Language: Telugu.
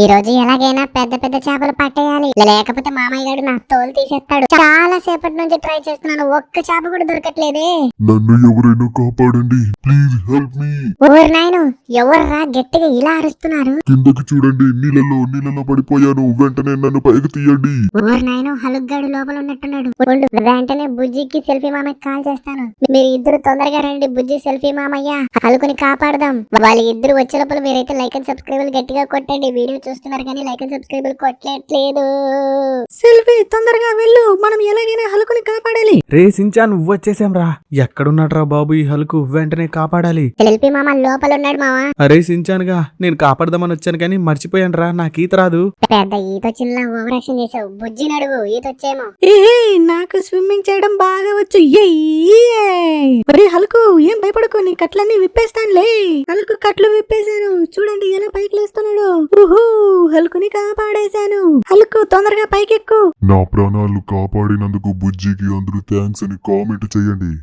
ఈ రోజు ఎలాగైనా పెద్ద పెద్ద చేపలు పట్టేయాలి. లేకపోతే మామయ్య గారు నా తోలు తీసేస్తాడు. చాలా సేపటి నుంచి ట్రై చేస్తున్నాను. ఒక్క చేప కూడా దొరకట్లేదే. నన్ను ఎవరైనా కాపాడండి. Please help me. ఊరు నాయను ఎవర్రా గట్టిగా ఇలా అరుస్తున్నారు? కిందకి చూడండి. నీళ్ళలో నీళ్ళలో పడిపోయాను. వెంటనే నన్ను పైకి తీయండి. ఊరు నాయను హలుగ్గాడు లోపల ఉన్నట్టున్నాడు. వెంటనే బుజ్జికి సెల్ఫీ మామయ్య కాల్ చేస్తాను. మీరు ఇద్దరు తొందరగా రండి. బుజ్జి సెల్ఫీ మామయ్య హలుకుని కాపాడదాం. వాళ్ళ ఇద్దరు వచ్చే లోపల మీరైతే లైక్ అండ్ సబ్స్క్రైబ్ గట్టిగా కొట్టండి. వీడియో చూస్తున్నారు కానీ లైక్ అండ్ సబ్స్క్రైబ్ కొట్టట్లేదు. సెల్ఫీ తొందరగా వెళ్ళు. మనం ఎలాగైనా హలుకుని కాపాడాలి. రే సించా నువ్వు వచ్చేసాం రా. ఎక్కడున్నాడ్రా బాబు ఈ హలుకు? వెంటనే కాపాడాలి. సెల్ఫీ మామ లోపల ఉన్నాడు మామ. అరే సించానుగా నేను కాపాడదామని వచ్చాను కానీ మర్చిపోయాను రా. నాకు ఈత రాదు. పెద్ద ఈత చిన్న ఓవర్ యాక్షన్ చేసావు. బుజ్జి నడుగు ఈత వచ్చేమో. నాకు స్విమ్మింగ్ చేయడం బాగా వచ్చు! ఒరే హల్కు ఏం భయపడకు నీ కట్లన్నీ విప్పేస్తానులే. హల్కు కట్లు విప్పేశాను. చూడండి ఎలా పైకి లేస్తున్నాడు. ఊహూ హల్కుని కాపాడేశాను. హల్కు తొందరగా పైకెక్కు. నా ప్రాణాలు కాపాడినందుకు బుజ్జికి అందరూ థ్యాంక్స్ అని కామెంట్ చేయండి.